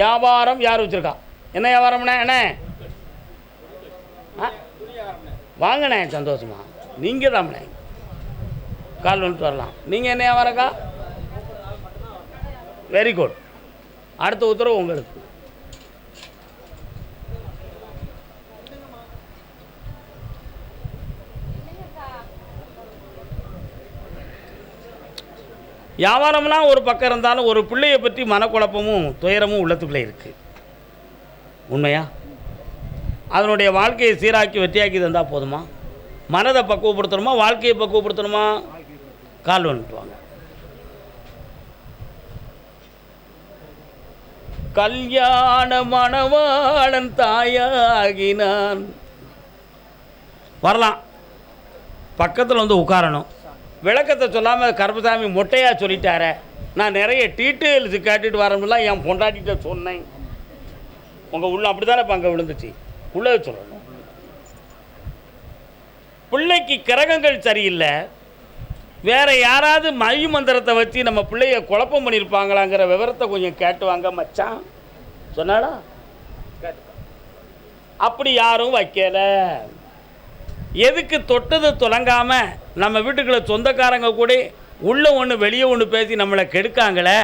வியாபாரம் யார் வச்சுருக்கா? என்ன வியாபாரம்ண்ணே என்ன ஆ? வாங்கண்ணே சந்தோஷமா. நீங்கள் தான்ண்ணே கால் வந்துட்டு வரலாம். நீங்கள் என்ன வியாபாரக்கா? வெரி குட் அடுத்த உத்தரவு உங்களுக்கு வியாபாரம்னா ஒரு பக்கம் இருந்தாலும் ஒரு பிள்ளையை பற்றி மனக்குழப்பமும் துயரமும் உள்ளத்துக்குள்ளே இருக்குது உண்மையா? அதனுடைய வாழ்க்கையை சீராக்கி வெற்றியாக்கி தந்தால் போதுமா? மனதை பக்குவப்படுத்தணுமா? வாழ்க்கையை பக்குவப்படுத்தணுமா? கால் வந்துட்டுவாங்க கல்யாண மணவாளன் தாயாகினான். வரலாம். பக்கத்தில் வந்து உட்காரணும். விளக்கத்தை சொல்லாமல் கருப்பசாமி மொட்டையாக சொல்லிட்டார. நான் நிறைய டீட்டெயில்ஸு கேட்டுட்டு வரணும்லாம் என் பொண்டாட்டிகிட்ட சொன்னேன். உங்கள் உள்ள அப்படி தானே அங்கே விழுந்துச்சு? உள்ளே சொல்லணும். பிள்ளைக்கு கிரகங்கள் சரியில்லை. வேறு யாராவது மை மந்திரத்தை வச்சு நம்ம பிள்ளைய குழப்பம் பண்ணியிருப்பாங்களாங்கிற விவரத்தை கொஞ்சம் கேட்டு வாங்க மச்சான். சொன்னாடா கேட்டு அப்படி யாரும் வைக்கலை. எதுக்கு தொட்டது தொடங்காமல் நம்ம வீட்டுக்குள்ள சொந்தக்காரங்க கூட உள்ளே ஒன்று வெளியே ஒன்று பேசி நம்மளை கெடுக்காங்களே?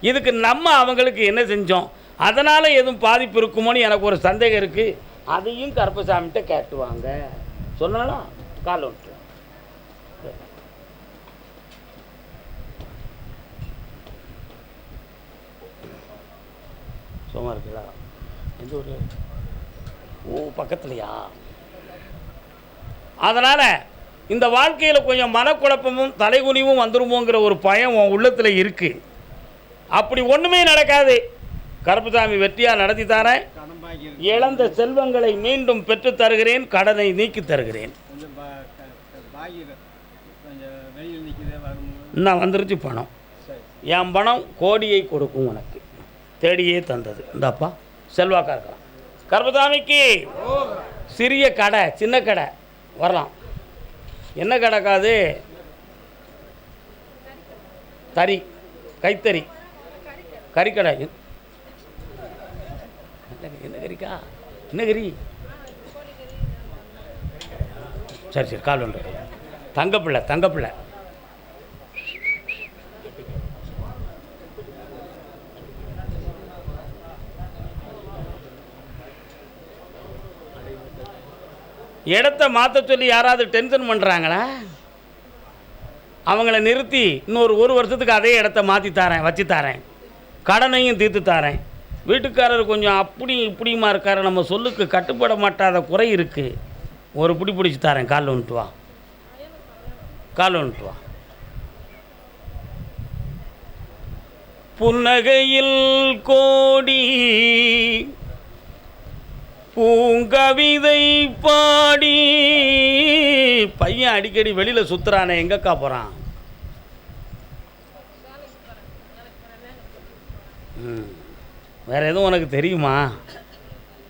இதுக்கு நம்ம அவங்களுக்கு என்ன செஞ்சோம்? அதனால் எதுவும் பாதிப்பு இருக்குமோன்னு எனக்கு ஒரு சந்தேகம் இருக்குது அதையும் கருப்பசாமிகிட்ட கேட்டுவாங்க. சொன்னாலும் கால் ஒன்று. சும்மா இருக்குதா எந்த ஒரு ஓ பக்கத்துலையா? அதனால் இந்த வாழ்க்கையில் கொஞ்சம் மனக்குழப்பமும் தலைகுனிவும் வந்துருமோங்கிற ஒரு பயம் உன் உள்ளத்தில் இருக்குது அப்படி ஒன்றுமே நடக்காது. கருப்புசாமி வெற்றியாக நடத்தி தரேன். இழந்த செல்வங்களை மீண்டும் பெற்று தருகிறேன் கடனை நீக்கித் தருகிறேன். நான் இன்னும் வந்துருச்சு பணம். என் பணம் கோடியை கொடுக்கும் உனக்கு. தேடியே தந்தது. இந்தாப்பா செல்வாக்கா இருக்கலாம் கருப்பசாமிக்கு சிறிய கடை சின்ன கடை. வரலாம். என்ன கடைக்காது தறி. கைத்தறி. கறிக்கடை. என்ன என்ன கறிக்கா? என்ன கறி? சரி சரி கால் ஒன்று தங்கப்பிள்ளை தங்கப்பிள்ளை. இடத்த மாற்ற சொல்லி யாராவது டென்ஷன் பண்ணுறாங்களா அவங்கள நிறுத்தி இன்னொரு ஒரு வருஷத்துக்கு அதே இடத்த மாற்றி தரேன் வச்சு தரேன். கடனையும் தீர்த்து தரேன். வீட்டுக்காரர் கொஞ்சம் அப்படி இப்படியுமா இருக்காரு நம்ம சொல்லுக்கு கட்டுப்பட மாட்டாத குறை இருக்குது ஒரு பிடி பிடிச்சி தரேன் காலில் வந்துட்டு வா. காலில் வந்துட்டு வா. புன்னகையில் கோடி பூ கவிதை பாடி பையன் அடிக்கடி வெளியில் சுற்றுறானே எங்கக்கா போகிறான் வேறு எதுவும் உனக்கு தெரியுமா?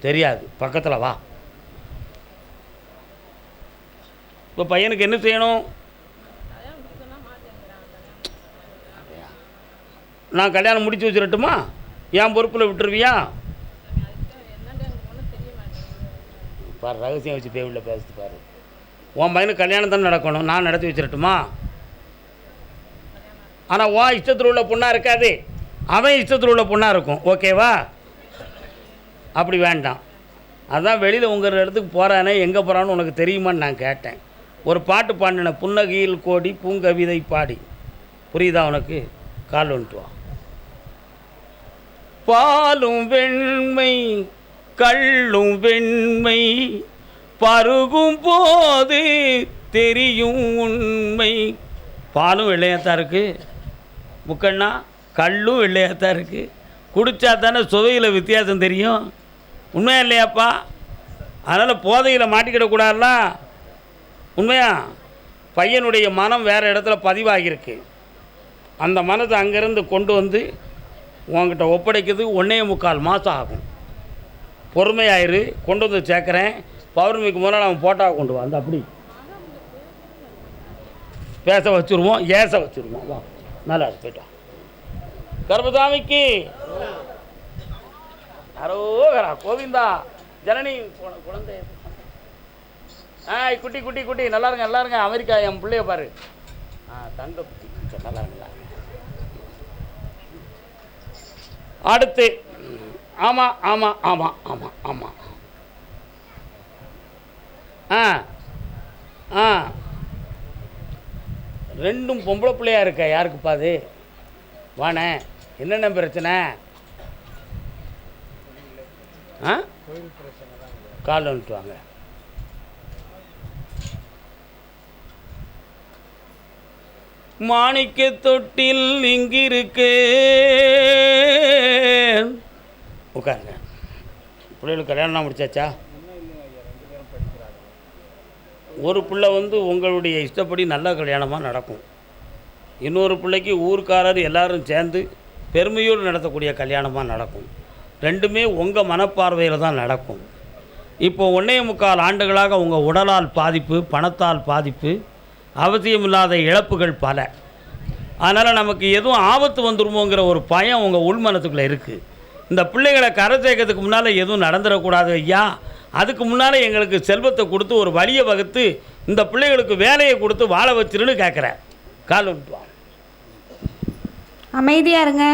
தெரியாது. பக்கத்தில் வா. இப்போ பையனுக்கு என்ன செய்யணும்? நான் கல்யாணம் முடிச்சு வச்சிடட்டுமா? என் பொறுப்பில் விட்டுருவியா? பாரு ரகசியம் வச்சு பேவியில் பேசுது பாரு. உன் பையனுக்கு கல்யாணம் தானே நடக்கணும் நான் நடத்தி வச்சிடட்டுமா? ஆனால் உன் இஷ்டத்தில் உள்ள பொண்ணாக இருக்காது. அவன் இஷ்டத்தில் உள்ள பொண்ணாக இருக்கும் ஓகேவா? அப்படி வேண்டாம். அதான் வெளியில் உங்கள் இடத்துக்கு போகிறானே எங்கே போகிறான்னு உனக்கு தெரியுமான்னு நான் கேட்டேன். ஒரு பாட்டு பாடின புன்னகையில் கோடி பூங்கவிதை பாடி. புரியுதா உனக்கு? கால் வந்துட்டு வா. பாலும் வெண்மை கள்ளும் வெண்மை பருகும் போது தெரியும் உண்மை. பாலும் வெள்ளையாகத்தான் இருக்குது முக்கண்ணா கல்லும் வெள்ளையாகத்தான் இருக்குது குடித்தா தானே சுவையில் வித்தியாசம் தெரியும். உண்மையா இல்லையாப்பா? அதனால் போதையில் மாட்டிக்கிடக்கூடாதுல உண்மையா? பையனுடைய மனம் வேறு இடத்துல பதிவாகியிருக்கு. அந்த மனதை அங்கேருந்து கொண்டு வந்து உங்ககிட்ட ஒப்படைக்கிறது ஒன்றே முக்கால் மாதம் ஆகும். பொறுமையாயிரு கொண்டு வந்து சேர்க்குறேன். பௌர்ணமிக்கு முன்னால் அவன் போட்டா கொண்டு வா. அந்த அப்படி. பேச வச்சுருவோம் ஏச வச்சுருவோம். வா. நல்லா இருக்கு, போயிட்டு கர்பசாமிக்கு அரோகரா கோவிந்தா. ஜனனி குழந்தை. ஆ குட்டி குட்டி குட்டி. நல்லா இருங்க நல்லா இருங்க. அமெரிக்கா என் பிள்ளைய பாரு. ஆ தங்க குட்டி. நல்லா இருங்களா அடுத்து. ஆமாம் ஆமாம் ஆமாம் ஆமாம் ஆமாம் ஆ ஆ. ரெண்டும் பொம்பளை பிள்ளையா இருக்க? யாருக்குப்பா அது? வாண்ணே என்னென்ன பிரச்சனை? ஆ? கால் வந்துட்டு வாங்க. மாணிக்க தொட்டில் இங்கிருக்கு உட்காருங்க பிள்ளைகளுக்கு கல்யாணம் முடிச்சாச்சா? ஒரு பிள்ளை வந்து உங்களுடைய இஷ்டப்படி நல்ல கல்யாணமாக நடக்கும். இன்னொரு பிள்ளைக்கு ஊர்க்காரர் எல்லாரும் சேர்ந்து பெருமையோடு நடத்தக்கூடிய கல்யாணமாக நடக்கும். ரெண்டுமே உங்கள் மனப்பார்வையில் தான் நடக்கும். இப்போ ஒன்றே முக்கால் ஆண்டுகளாக உங்கள் உடலால் பாதிப்பு பணத்தால் பாதிப்பு அவசியமில்லாத இழப்புகள் பல. அதனால் நமக்கு எதுவும் ஆபத்து வந்துருமோங்கிற ஒரு பயம் உங்கள் உள்மனத்துக்குள்ளே இருக்குது இந்த பிள்ளைகளை கரை சேர்க்கறதுக்கு முன்னால் எதுவும் நடந்துடக்கூடாது ஐயா. அதுக்கு முன்னால் எங்களுக்கு செல்வத்தை கொடுத்து ஒரு வழியை வகுத்து இந்த பிள்ளைகளுக்கு வேலையை கொடுத்து வாழ வச்சிருன்னு கேட்குறேன் கால் வந்துட்டு வா அமைதியா இருங்க.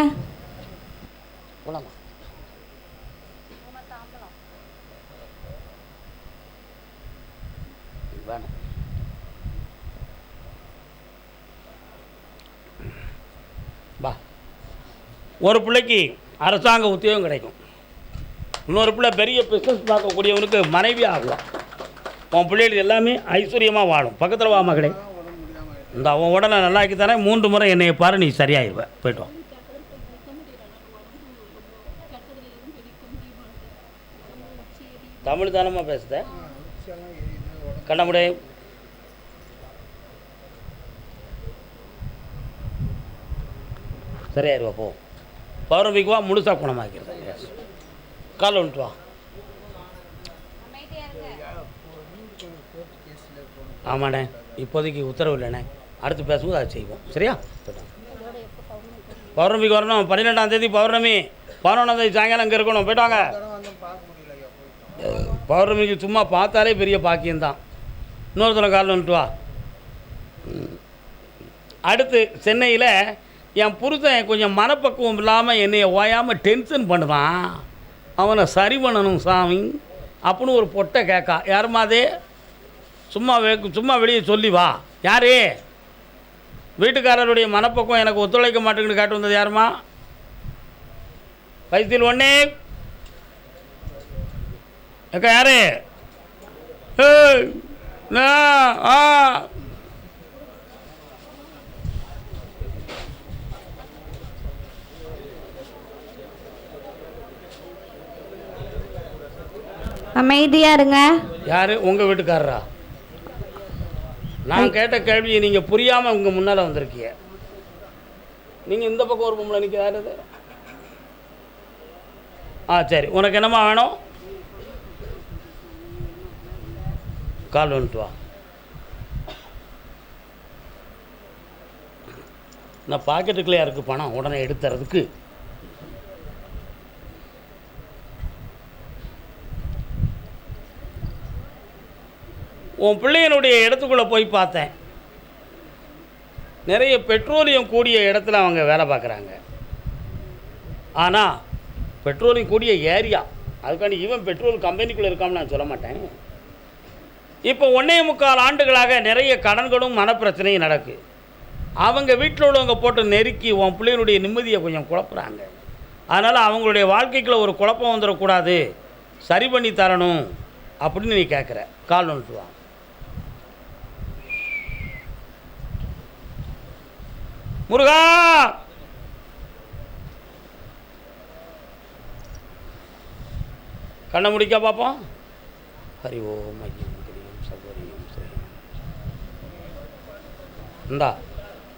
ஒரு பிள்ளைக்கு அரசாங்க உத்தியோகம் கிடைக்கும். இன்னொரு பிள்ளை பெரிய பிஸ்னஸ் பார்க்கக்கூடியவனுக்கு மனைவி ஆகலாம். உன் பிள்ளைகள் எல்லாமே ஐஸ்வர்யமாக வாழும். பக்கத்தில் வா மகளே இந்த அவன் உடனே நல்லாக்கி தரேன் மூன்று முறை என்னையை பாரு நீ சரியாயிருவ. போய்ட்டோம் தமிழ் தானமாக பேசுத? உச்சியெல்லாம் கண்ணமுடை சரியாயிருவா போ. பௌர்ணமிக்கு வா முழுசாக குணமாக்கிறது கால் வந்துட்டு வா. ஆமாண்ணே இப்போதைக்கு உத்தரவு இல்லைண்ணே. அடுத்து பேசும்போது அதை செய்வோம். சரியா? பௌர்ணமிக்கு வரணும். பன்னிரெண்டாம் தேதி பௌர்ணமி. பதினொன்றாம் தேதி சாயங்காலம் அங்கே இருக்கணும். போயிட்டு பௌர்ணமிக்கு சும்மா பார்த்தாலே பெரிய பாக்கியம்தான். இன்னொருத்தர கால் வந்துட்டு வா. அடுத்து சென்னையில் என் புருஷன் கொஞ்சம் மனப்பக்குவம் இல்லாமல் என்னைய ஓயாமல் டென்ஷன் பண்ணுவான் அவனை சரி பண்ணணும் சாமி. அப்படின்னு ஒரு பொட்டை கேட்கா. யாருமா அதே? சும்மா சும்மா வெளியே சொல்லி வா. யாரே? வீட்டுக்காரருடைய மனப்பக்குவம் எனக்கு ஒத்துழைக்க மாட்டேங்குன்னு கேட்டு வந்தது யாரும்மா? வயசில் ஒன்னே அக்கா யாரு? ஆ. அமைதியா இருங்க. யாரு? உங்க வீட்டுக்காரரா? நான் கேட்ட கேள்வியை நீங்க புரியாம உங்க முன்னால வந்திருக்கீங்க. நீங்க இந்த பக்கம் ஒரு பொம்பளை நிற்க யாரு? ஆ சரி. உனக்கு என்னம்மா வேணும்? கால் வந்துட்டு வா. நான் பாக்கெட்டுக்குள்ளே இருக்கு பணம்? உடனே எடுத்துறதுக்கு உன் பிள்ளையனுடைய இடத்துக்குள்ளே போய் பார்த்தேன். நிறைய பெட்ரோலியம் கூடிய இடத்துல அவங்க வேலை பார்க்குறாங்க. ஆனால் பெட்ரோலியம் கூடிய ஏரியா அதுக்காண்டி இவன் பெட்ரோல் கம்பெனிக்குள்ளே இருக்கான்னு நான் சொல்ல மாட்டேன். இப்போ ஒன்றே முக்கால் ஆண்டுகளாக நிறைய கடன்களும் மனப்பிரச்சனையும் நடக்கு. அவங்க வீட்டில் உள்ளவங்க போட்டு நெருக்கி உன் பிள்ளையனுடைய நிம்மதியை கொஞ்சம் குழப்புறாங்க. அதனால் அவங்களுடைய வாழ்க்கைக்குள்ள ஒரு குழப்பம் வந்துடக்கூடாது. சரி பண்ணி தரணும் அப்படின்னு நீ கேட்குற கால் வந்துட்டு முருகா! கண்ணை முடிக்க பார்ப்போம் ஹரி ஓம் ஐயம் கிரியம் சபரியம் இந்தா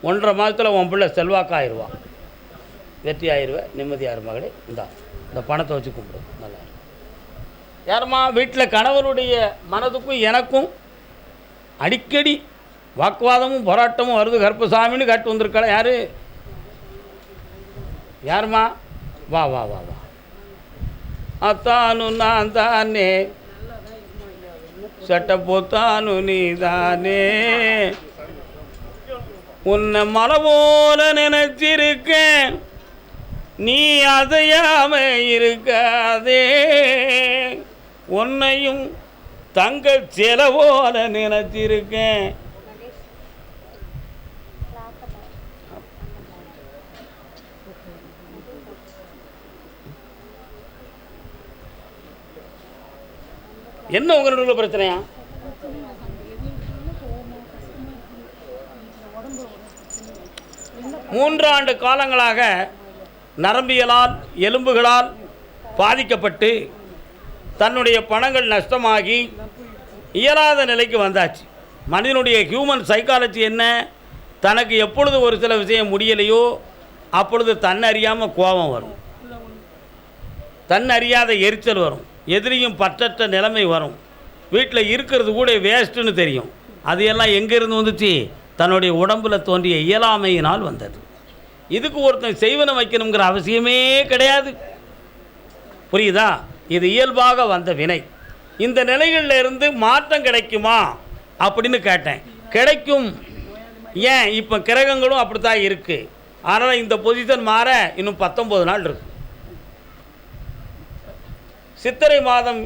ஒன்றரை மாதத்தில் உன் பிள்ளை செல்வாக்காயிருவான் வெற்றி ஆயிடுவேன் நிம்மதி மகளே. இந்தா இந்த பணத்தை வச்சு கும்பிடு. நல்லா இருக்கு. யாரும்மா வீட்டில் கணவருடைய மனதுக்கும் எனக்கும் அடிக்கடி வாக்குவாதமும் போராட்டமும் வருது. கருப்பசாமின்னு காட்டு வந்திருக்கா யார்? யாருமா வா வா வா வா. அத்தானு நான் தானே. சட்டை போத்தானு நீ தானே. உன்னை மலை போல நினைச்சிருக்கேன். நீ அதையாம இருக்காதே. உன்னையும் தங்க சில போல நினைச்சிருக்கேன். என்ன உங்கள் நடுவில் பிரச்சனையா? மூன்றாண்டு காலங்களாக நரம்பியலால் எலும்புகளால் பாதிக்கப்பட்டு தன்னுடைய பணங்கள் நஷ்டமாகி இயலாத நிலைக்கு வந்தாச்சு. மனிதனுடைய ஹியூமன் சைக்காலஜி என்ன? தனக்கு எப்பொழுது ஒரு சில விஷயம் முடியலையோ அப்பொழுது தன்னறியாமல் கோபம் வரும். தன்னறியாத எரிச்சல் வரும். எதிரியும் பற்றற்ற நிலைமை வரும். வீட்டில் இருக்கிறது கூட வேஸ்ட்டுன்னு தெரியும். அது எல்லாம் எங்கேருந்து வந்துச்சு? தன்னுடைய உடம்பில் தோன்றிய இயலாமையினால் வந்தது. இதுக்கு ஒருத்தன் செய்வனை வைக்கணுங்கிற அவசியமே கிடையாது. புரியுதா? இது இயல்பாக வந்த வினை. இந்த நிலைகளில் இருந்து மாற்றம் கிடைக்குமா? அப்படின்னு கேட்டேன். கிடைக்கும். ஏன்? இப்போ கிரகங்களும் அப்படித்தான் இருக்குது ஆனால் இந்த பொசிஷன் மாற இன்னும் பத்தொம்பது நாள் இருக்கு. சித்திரை மாதம்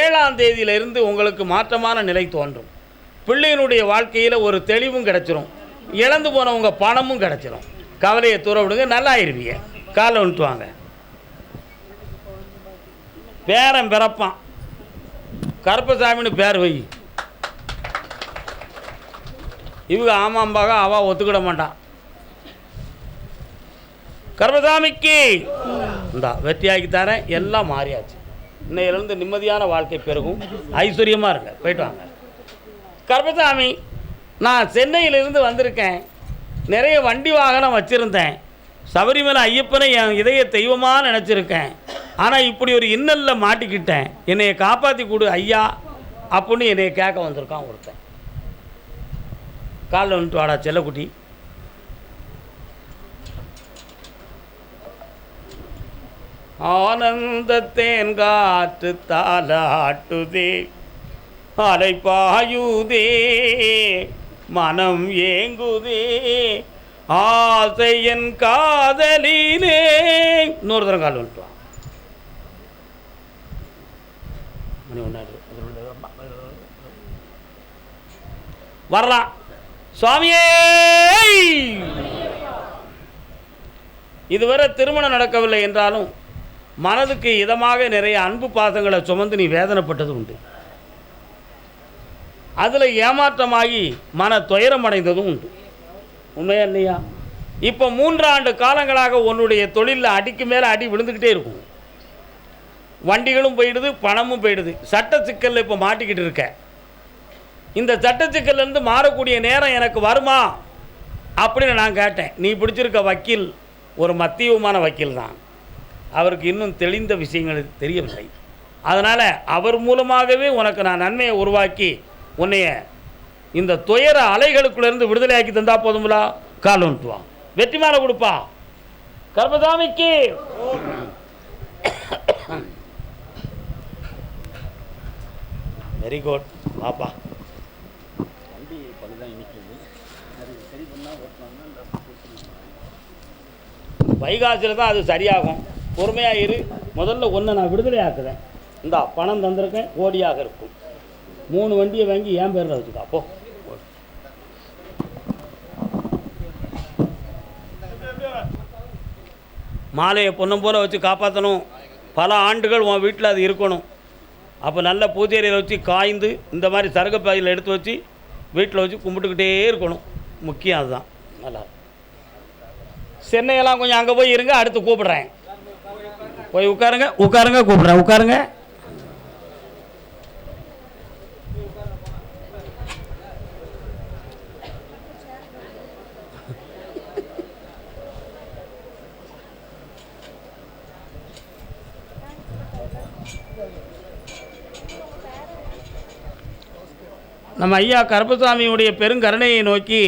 ஏழாம் தேதியிலிருந்து உங்களுக்கு மாற்றமான நிலை தோன்றும். பிள்ளையினுடைய வாழ்க்கையில் ஒரு தெளிவும் கிடச்சிரும். இழந்து போனவங்க பணமும் கிடச்சிரும். கவலையை தூர விடுங்க நல்லா ஆயிருவீங்க காலை வந்துட்டு வாங்க. பேரன் பிறப்பான். கருப்பசாமின்னு பேர் வை. இவங்க ஆமாம்பாக அவ ஒத்துக்கிட மாட்டான். கர்மசாமிக்கு இந்தா வெற்றியாக்கி தரேன் எல்லாம் மாறியாச்சு. இன்னையிலிருந்து நிம்மதியான வாழ்க்கை பெருகும். ஐஸ்வர்யமாக இருங்க. போயிட்டு வாங்க. கருப்பசாமி நான் சென்னையிலிருந்து வந்திருக்கேன். நிறைய வண்டி வாகனம் வச்சுருந்தேன். சபரிமலை ஐயப்பனை என் இதய தெய்வமாக நினச்சிருக்கேன். ஆனால் இப்படி ஒரு இன்னலில் மாட்டிக்கிட்டேன். என்னைய காப்பாற்றி கொடு ஐயா அப்படின்னு என்னைய கேட்க வந்திருக்கான் ஒருத்தன். காலில் வந்துட்டு வாடா செல்லக்குட்டி. ஆனந்தத்தேன் காற்று தாலாட்டுதே அலைப்பாயுதே பாயுதே மனம் ஏங்குதே ஆசை என் காதலிலே. இன்னொரு தரம் கால் வந்துட்டு மணி ஒன்றாடு வரலாம் சுவாமியே! இதுவரை திருமணம் நடக்கவில்லை என்றாலும் மனதுக்கு இதமாக நிறைய அன்பு பாசங்களை சுமந்து நீ வேதனைப்பட்டது உண்டு அதில் ஏமாற்றமாகி மன துயரம் அடைந்ததும் உண்டு உண்மையா இல்லையா? இப்போ மூன்றாண்டு காலங்களாக உன்னுடைய தொழிலில் அடிக்கு மேலே அடி விழுந்துக்கிட்டே இருக்கும். வண்டிகளும் போயிடுது பணமும் போயிடுது. சட்ட சிக்கலில் இப்போ மாட்டிக்கிட்டு இருக்க. இந்த சட்ட சிக்கல்லேருந்து மாறக்கூடிய நேரம் எனக்கு வருமா? அப்படின்னு நான் கேட்டேன். நீ பிடிச்சிருக்க வக்கீல் ஒரு மத்தியமான வக்கீல் தான் அவருக்கு இன்னும் தெளிந்த விஷயங்கள் தெரியவில்லை. அதனால் அவர் மூலமாகவே உனக்கு நான் நன்மையை உருவாக்கி உன்னைய இந்த துயர அலைகளுக்குள்ளேருந்து விடுதலையாக்கி தந்தால் போதும்லா? கால் வந்துட்டு வெற்றி மேலே கொடுப்பா. கர்மதாமிக்கு. வெரி குட் வாப்பா. வைகாசியில் தான் அது சரியாகும். பொறுமையாக இரு முதல்ல ஒன்று நான் விடுதலை ஆக்குறேன் இந்தா பணம் தந்திருக்கேன் கோடியாக இருக்கும். மூணு வண்டியை வாங்கி என் பேரில் வச்சுக்கா போ. மாலையை பொண்ணும் போல் வச்சு காப்பாற்றணும் பல ஆண்டுகள் உன் வீட்டில் அது இருக்கணும். அப்போ நல்ல பூஜையில் வச்சு காய்ந்து இந்த மாதிரி சரக்கு பாயில் எடுத்து வச்சு வீட்டில் வச்சு கும்பிட்டுக்கிட்டே இருக்கணும். முக்கியம் அதுதான். நல்லா. சென்னையெல்லாம் கொஞ்சம் அங்கே போய் இருங்க அடுத்து கூப்பிட்றேன். போய் உட்காருங்க உட்காருங்க கூப்பிடுறேன் உட்காருங்க. நம்ம ஐயா கருப்பசாமியுடைய பெருங்கருணையை நோக்கி